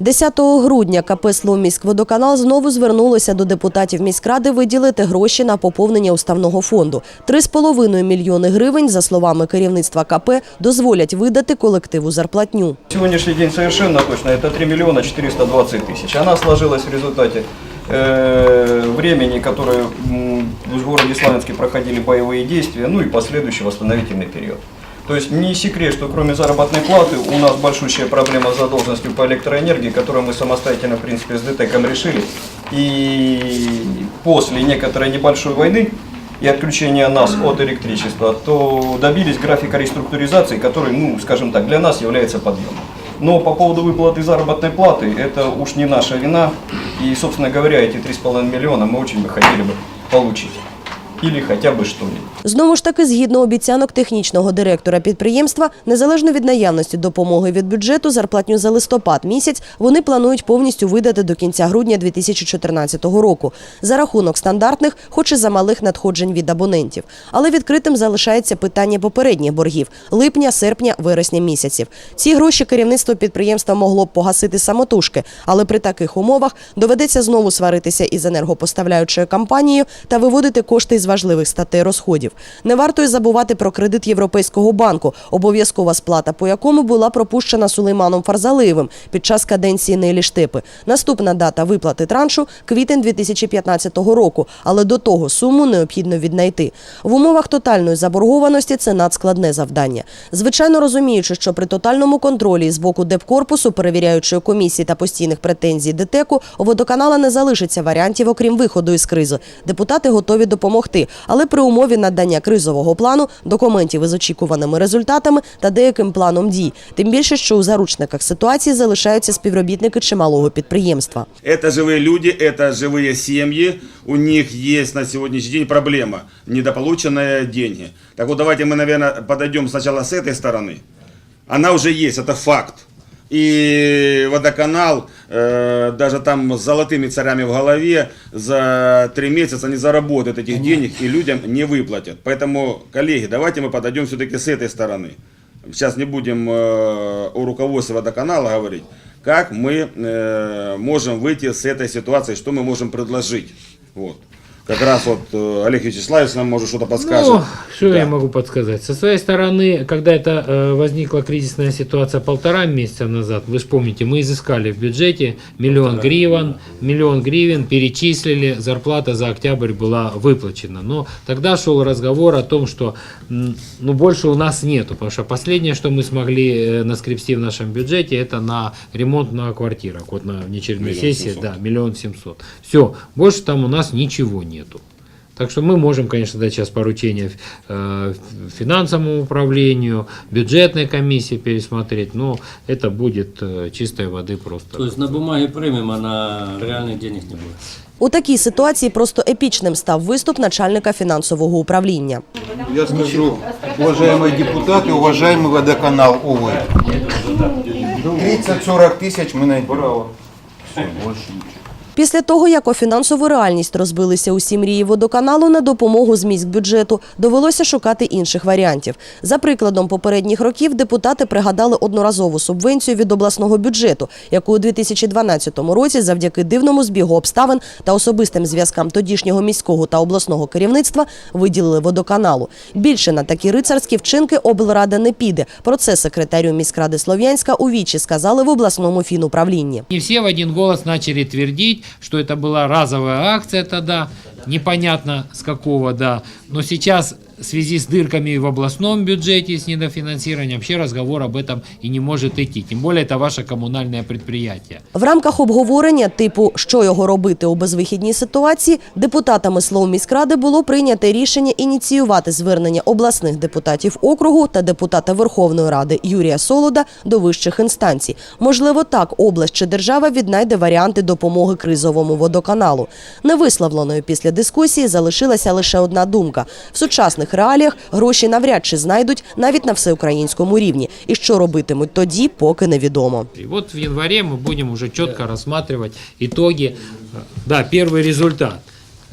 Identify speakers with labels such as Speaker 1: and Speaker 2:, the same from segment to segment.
Speaker 1: 10 грудня КП «Словміськводоканал» знову звернулося до депутатів міськради виділити гроші на поповнення уставного фонду. 3,5 мільйони гривень, за словами керівництва КП, дозволять видати колективу зарплатню.
Speaker 2: Сегодняшний день совершенно точно это 3 миллиона 420 тысяч. Она сложилась в результате э, времени, которое м, в городе Славянске проходили боевые действия, ну и последующий восстановительный период. То есть не секрет, что кроме заработной платы у нас большущая проблема с задолженностью по электроэнергии, которую мы самостоятельно, в принципе, с ДТЭКом решили. И после некоторой небольшой войны и отключения нас от электричества, то добились графика реструктуризации, который, ну, скажем так, для нас является подъемом. Но по поводу выплаты заработной платы, это уж не наша вина. И, собственно говоря, эти 3,5 миллиона мы очень бы хотели бы получить. Или хотя бы что-нибудь.
Speaker 1: Знову ж таки, згідно обіцянок технічного директора підприємства, незалежно від наявності допомоги від бюджету, зарплатню за листопад місяць вони планують повністю видати до кінця грудня 2014 року за рахунок стандартних, хоч і замалих надходжень від абонентів. Але відкритим залишається питання попередніх боргів липня, серпня, вересня місяців. Ці гроші керівництво підприємства могло б погасити самотужки, але при таких умовах доведеться знову сваритися із енергопоставляючою компанією та виводити кошти важливих статей розходів. Не варто й забувати про кредит Європейського банку, обов'язкова сплата по якому була пропущена Сулейманом Фарзалиєвим під час каденції Нелі Штепи. Наступна дата виплати траншу квітень 2015 року, але до того суму необхідно віднайти. В умовах тотальної заборгованості це надскладне завдання. Звичайно, розуміючи, що при тотальному контролі з боку депкорпусу, перевіряючої комісії та постійних претензій ДТЕКу, у водоканала не залишиться варіантів, окрім виходу із кризи. Депутати готові допомогти, але при умові надання кризового плану, документів із очікуваними результатами та деяким планом дій. Тим більше, що у заручниках ситуації залишаються співробітники чималого підприємства.
Speaker 3: Это живые люди, это живые семьи. У них есть на сегодняшний день проблема – недополученные деньги. Так вот, давайте мы, наверное, подойдем сначала с этой стороны. Она уже есть, это факт. И водоканал, э, даже там с золотыми царями в голове, за три месяца не заработает этих денег и людям не выплатят. Поэтому, коллеги, давайте мы подойдем все-таки с этой стороны. Сейчас не будем э, о руководстве водоканала говорить, как мы э, можем выйти с этой ситуации, что мы можем предложить. Вот. Как раз вот э, Олег Вячеславович нам может что-то подскажет.
Speaker 4: Ну, что
Speaker 3: Да.
Speaker 4: я могу подсказать? Со своей стороны, когда это э, возникла кризисная ситуация полтора месяца назад, вы же помните, мы изыскали в бюджете миллион гривен, миллион гривен перечислили, зарплата за октябрь была выплачена. Но тогда шел разговор о том, что ну, больше у нас нету, потому что последнее, что мы смогли э, наскрести в нашем бюджете, это на ремонт на квартирах, вот на
Speaker 3: Миллион
Speaker 4: сессии,
Speaker 3: семьсот.
Speaker 4: да, миллион семьсот. Все, больше там у нас ничего нету. Так что мы можем, конечно, дать сейчас поручение э, финансовому управлению, бюджетной комиссии пересмотреть, но это будет э, чистой воды просто.
Speaker 5: То есть на бумаге примем, а на реальных денег не будет.
Speaker 1: У такій ситуації просто епічним став виступ начальника фінансового управління.
Speaker 6: Я скажу, уважаемые депутаты, уважаемый водоканал, увы. 30-40 тысяч мы найдем. Все, больше ничего.
Speaker 1: Після того, як у фінансову реальність розбилися усі мрії водоканалу на допомогу з міськбюджету, довелося шукати інших варіантів. За прикладом попередніх років депутати пригадали одноразову субвенцію від обласного бюджету, яку у 2012 році, завдяки дивному збігу обставин та особистим зв'язкам тодішнього міського та обласного керівництва, виділили водоканалу. Більше на такі рицарські вчинки облрада не піде. Про це секретарю міськради Слов'янська у вічі сказали в обласному фінуправлінні.
Speaker 4: Не все в один голос начали твердить, что это была разовая акция тогда, непонятно с какого, да. Но сейчас в связи с дырками в областном бюджете, с недофинансированием, вообще разговор об этом и не может идти. Тем более это ваше коммунальное предприятие.
Speaker 1: В рамках обговорення типу що його робити у безвихідній ситуації, депутатами Словміськради було прийнято рішення ініціювати звернення обласних депутатів округу та депутата Верховної Ради Юрія Солода до вищих інстанцій. Можливо, так область чи держава віднайде варіанти допомоги кризовому водоканалу. Невисловленою після дискусії залишилася лише одна думка: в сучасних реаліях гроші навряд чи знайдуть навіть на всеукраїнському рівні. І що робитимуть тоді, поки невідомо.
Speaker 4: И вот в январе мы будем уже четко рассматривать итоги, э, да, первый результат.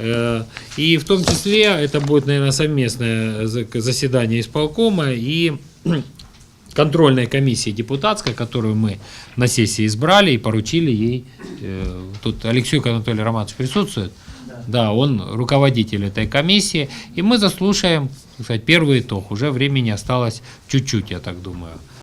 Speaker 4: Э, И в том числе это будет, наверное, совместное за- заседание исполкома и контрольной комиссии депутатской, которую мы на сессии избрали и поручили ей. э, Тут Алексей Анатолий Романович присутствует. Да, он руководитель этой комиссии. И мы заслушаем, так сказать, первый итог. Уже времени осталось чуть-чуть, я так думаю.